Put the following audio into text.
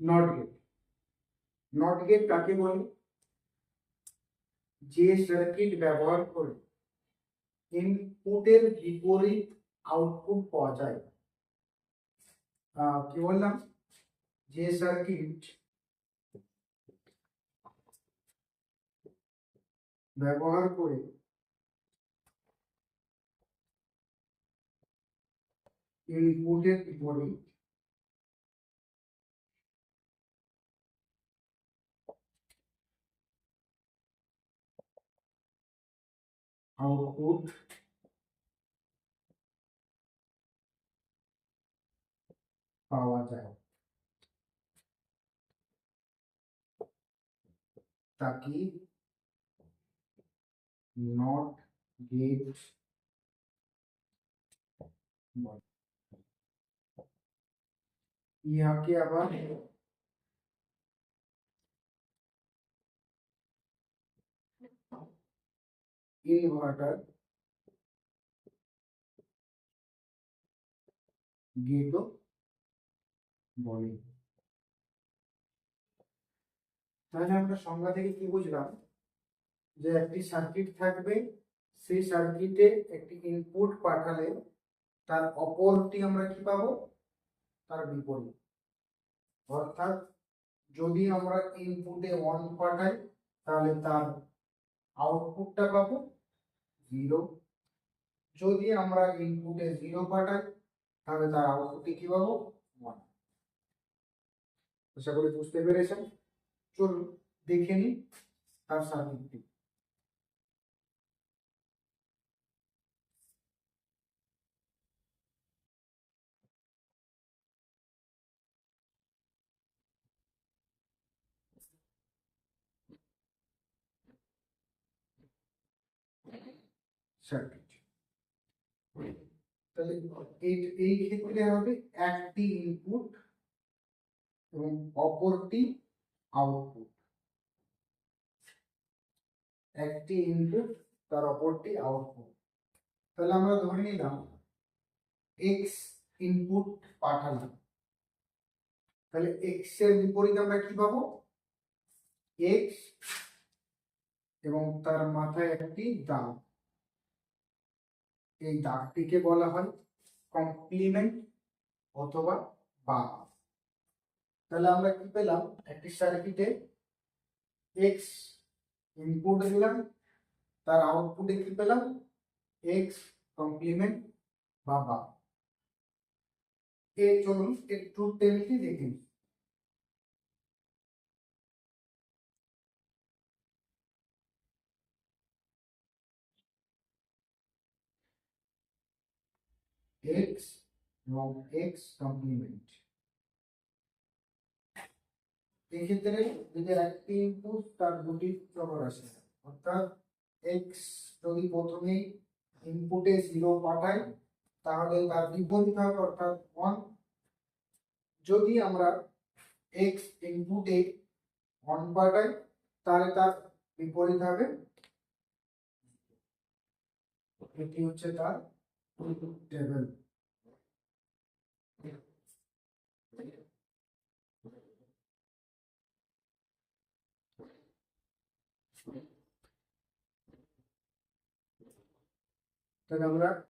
Not get not get কাকে বলে? যে সার্কিট ব্যবহার করে ইনপুটের বিপরীত আউটপুট পাওয়া যায়। কি বললাম? যে সার্কিট ব্যবহার করে ইনপুটের বিপরীত আউটপুট পাওয়া যায় তাকে নট গেট বলে ইহাকে আবার ইনভার্টার গেটও বলে তাহলে আমরা সংজ্ঞা থেকে কি বুঝলাম? যে একটি সার্কিট থাকবে, সেই সার্কিটে একটি ইনপুট পাঠালে তার অপরটি আমরা কি পাবো? তার বিপরীত। অর্থাৎ যদি আমরা ইনপুটে ওয়ান পাঠাই, তাহলে তার আউটপুটটা পাবো। জিরো যদি আমরা ইনপুটে জিরো পাঠাই, তাহলে তার আউটপুটে কি পাবো? ওয়ান আশা করি বুঝতে পেরেছেন। চলুন দেখে নিই তার সার্কিটটি সার্কিট তাহলে এই এই ক্ষেত্রে হবে একটি ইনপুট এবং অপরটি আউটপুট একটি ইনপুট তার অপরটি আউটপুট তাহলে আমরা ধরে নিলাম এক্স ইনপুট পাঠালাম। তাহলে এক্সের বিপরীতে আমরা কি পাবো? এক্স এবং তার মাথায় একটি দাগ। এই দাগটিকে বলা হয় কমপ্লিমেন্ট অথবা বা তাহলে আমরা কি পেলাম? একটি সার্কিটে এক্স ইনপুট দিলাম, তার আউটপুটে কি পেলাম? এক্স কমপ্লিমেন্ট বা বা। এর চলুন একটু টেবিলটি দেখে নিই। এক্স এবং এক্স কমপ্লিমেন্ট এক্ষেত্রে যদি একটি ইনপুট তার দুটি চলরাশি অর্থাৎ এক্স যদি প্রথমেই ইনপুটে জিরো পাঠায়, তাহলে তার বিপরীত হবে, অর্থাৎ ওয়ান যদি আমরা এক্স ইনপুটে ওয়ান পাঠাই, তাহলে তার বিপরীত হবে। এটি হচ্ছে তার টেবিল তাহলে আমরা